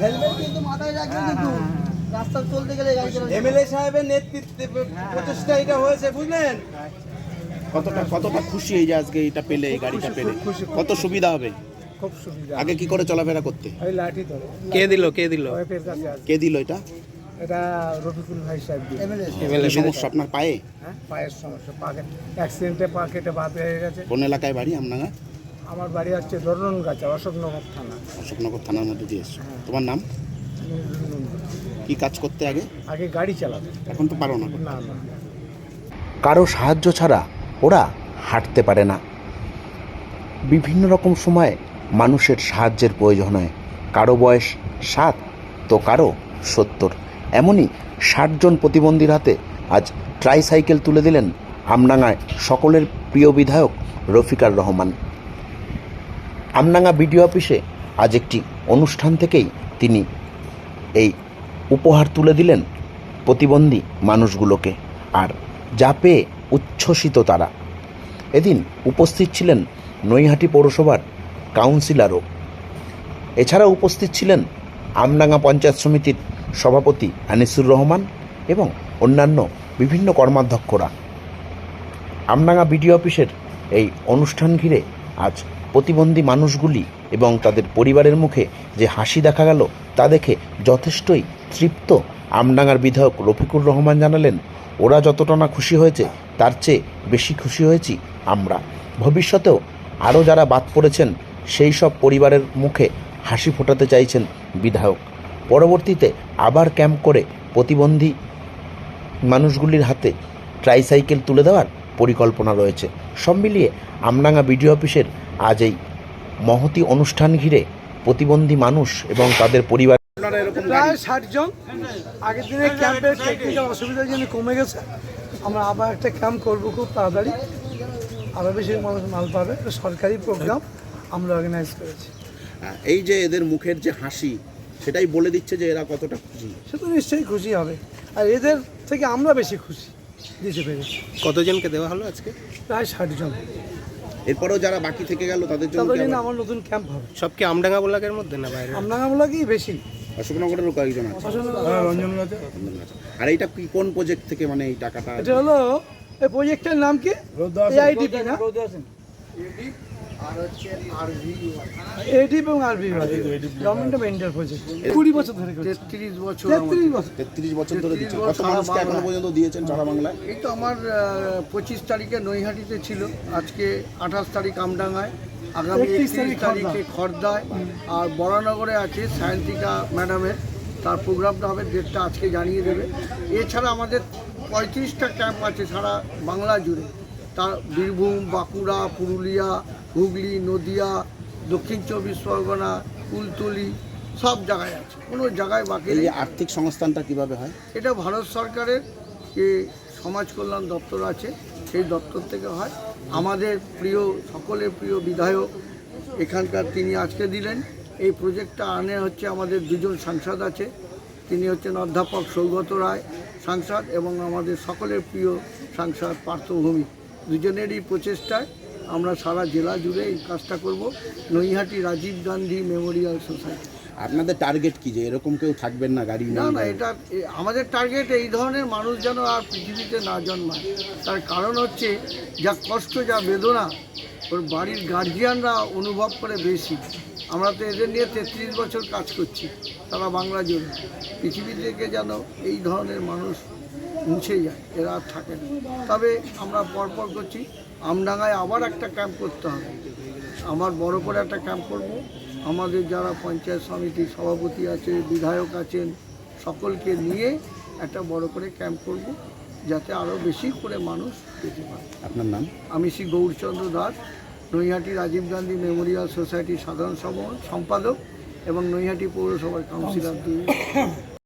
Helmet কিন্তু মাথায় রাখবেন কিন্তু রাস্তা চলতে গেলে এমএলএ সাহেবের নেতৃত্বে প্রচেষ্টা এটা হয়েছে বুঝলেন? কতটা কতটা খুশি এই যে আজকে এটা পেলে এই গাড়িটা পেলে? খুশি, কত সুবিধা হবে? খুব সুবিধা আগে কি করে চলাফেরা করতে? ওই লাঠি ধরে। কে দিল কে দিল? কে দিল এটা? এটা রফিকুল ভাই সাহেব এমএলএ সমস্যা আপনার পায়ে? হ্যাঁ পায়ের সমস্যা পা অ্যাক্সিডেন্টে পা কেটে বাদ হয়ে গেছে। কোন এলাকায় বাড়ি আপনারা? আমার বাড়ি হচ্ছে দরুন গাছা অশোকনগর থানা। অশোকনগর থানার মধ্যে দিয়ে এসছো। তোমার নাম? কি কাজ করতে আগে? আগে গাড়ি চালাতে। এখন তো পারো না। না না। কারও সাহায্য ছাড়া ওরা হাঁটতে পারে না। বিভিন্ন রকম সময় মানুষের সাহায্যের প্রয়োজন হয়। কারও বয়স সাত তো কারও সত্তর। এমনই ষাটজন প্রতিবন্ধীর হাতে আজ ট্রাইসাইকেল তুলে দিলেন আমডাঙ্গায় সকলের প্রিয় বিধায়ক রফিকার রহমান। আমডাঙ্গা বিডিও অফিসে আজ একটি অনুষ্ঠান থেকেই তিনি এই উপহার তুলে দিলেন প্রতিবন্ধী মানুষগুলোকে আর যা পেয়ে উচ্ছ্বসিত তারা। এদিন উপস্থিত ছিলেন নৈহাটি পৌরসভার কাউন্সিলরও। এছাড়া উপস্থিত ছিলেন আমডাঙ্গা পঞ্চায়েত সমিতির সভাপতি আনিসুর রহমান এবং অন্যান্য বিভিন্ন কর্মাধ্যক্ষরা। আমডাঙ্গা বিডিও অফিসের এই অনুষ্ঠান ঘিরে আজ প্রতিবন্ধী মানুষগুলি এবং তাদের পরিবারের মুখে যে হাসি দেখা গেল তা দেখে যথেষ্টই তৃপ্ত আমডাঙ্গার বিধায়ক রফিকুর রহমান জানালেন, ওরা যতটা না খুশি হয়েছে, তার চেয়ে বেশি খুশি হয়েছি আমরা। ভবিষ্যতেও আরও যারা বাদ পড়েছেন, সেই সব পরিবারের মুখে হাসি ফোটাতে চাইছেন বিধায়ক। পরবর্তীতে আবার ক্যাম্প করে প্রতিবন্ধী মানুষগুলির হাতে ট্রাইসাইকেল তুলে দেওয়ার পরিকল্পনা রয়েছে। সব মিলিয়ে আমডাঙ্গা বিডিও অফিসের আজ এই মহতি অনুষ্ঠান ঘিরে প্রতিবন্ধী মানুষ এবং তাদের পরিবার প্রায় ষাট জন। আগের দিনে ক্যাম্পের টেকনিক্যাল অসুবিধার জন্য কমে গেছে। আমরা আবার একটা ক্যাম্প করব খুব তাড়াতাড়ি। আরও বেশি মানুষ মাল পাবে। সরকারি প্রোগ্রাম আমরা অর্গানাইজ করেছি। আহ, এই যে এদের মুখের যে হাসি সেটাই বলে দিচ্ছে যে এরা কতটা খুশি। সে তো নিশ্চয়ই খুশি হবে। আর এদের থেকে আমরা বেশি খুশি। দিতে পেরেছি। কতজনকে দেওয়া হলো আজকে? প্রায় ষাট জন এরপরেও যারা বাকি থেকে গেল তাদের জন্য তাদের কি জন্য আবার আমার নতুন ক্যাম্প হবে। সব কি আমডাঙ্গা ব্লকের মধ্যে না বাইরে আমডাঙ্গা আমলাকেই বেশি। অশোকনগরেরও কয়েকজন আছে। রঞ্জন আর এইটা কি কোন প্রজেক্ট থেকে মানে এই টাকাটা এটা হলো এই প্রজেক্টের নাম কি? এআইডিপি না? এডিপি এবং আরবি গভর্নমেন্ট অফ ইন্ডিয়ার প্রজেক্ট কুড়ি বছর ধরে তেত্রিশ বছর তেত্রিশ বছর। তেত্রিশ বছর ধরে দিচ্ছে। কত মানুষকে এখনও পর্যন্ত দিয়েছেন সারা বাংলায়? এই তো আমার পঁচিশ তারিখে নৈহাটিতে ছিল। আজকে আঠাশ তারিখ আমডাঙ্গায়। আগামী 31 একত্রিশ তারিখ তারিখে খর্দায়। আর বরানগরে আছে সায়ন্তিকা ম্যাডামের। তার প্রোগ্রামটা হবে ডেটটা আজকে জানিয়ে দেবে। এছাড়া আমাদের পঁয়ত্রিশটা ক্যাম্প আছে সারা বাংলা জুড়ে। তার বীরভূম বাঁকুড়া পুরুলিয়া হুগলি নদিয়া দক্ষিণ চব্বিশ পরগনা কুলতলি সব জায়গায় আছে। কোনো জায়গায় বাকি এই আর্থিক সংস্থানটা কীভাবে হয়? এটা ভারত সরকারের যে সমাজ কল্যাণ দপ্তর আছে সেই দপ্তর থেকে হয়। আমাদের প্রিয় সকলের প্রিয় বিধায়ক এখানকার তিনি আজকে দিলেন। এই প্রজেক্টটা আনে হচ্ছে আমাদের দুজন সাংসদ আছে। তিনি হচ্ছেন অধ্যাপক সৌগত রায় সাংসদ এবং আমাদের সকলের প্রিয় সাংসদ পার্থভূমি। দুজনেরই প্রচেষ্টায় আমরা সারা জেলা জুড়ে এই কাজটা করব। Naihati Rajiv Gandhi memorial society. আপনাদের টার্গেট কি যে এরকম কেউ থাকবেন না গাড়ি না না এটা আমাদের টার্গেট এই ধরনের মানুষ যেন আর পৃথিবীতে না জন্মায়। তার কারণ হচ্ছে যা কষ্ট যা বেদনা ওর বাড়ির গার্জিয়ানরা অনুভব করে বেশি। আমরা তো এদের নিয়ে তেত্রিশ বছর কাজ করছি তারা বাংলা জুড়ে। পৃথিবী থেকে যেন এই ধরনের মানুষ মুছে যায় এরা আর থাকে না। তবে আমরা পরপর করছি আমডাঙ্গায় আবার একটা ক্যাম্প করতে হবে। আমার বড় করে একটা ক্যাম্প করব। আমাদের যারা পঞ্চায়েত সমিতির সভাপতি আছে বিধায়ক আছেন সকলকে নিয়ে একটা বড় করে ক্যাম্প করব যাতে আরও বেশি করে মানুষ পেতে পারে। আপনার নাম? আমি শ্রী গৌরচন্দ্র দাস নৈহাটি রাজীব গান্ধী মেমোরিয়াল সোসাইটির সাধারণ সম- সম্পাদক এবং নৈহাটি পৌরসভার কাউন্সিলর। দুই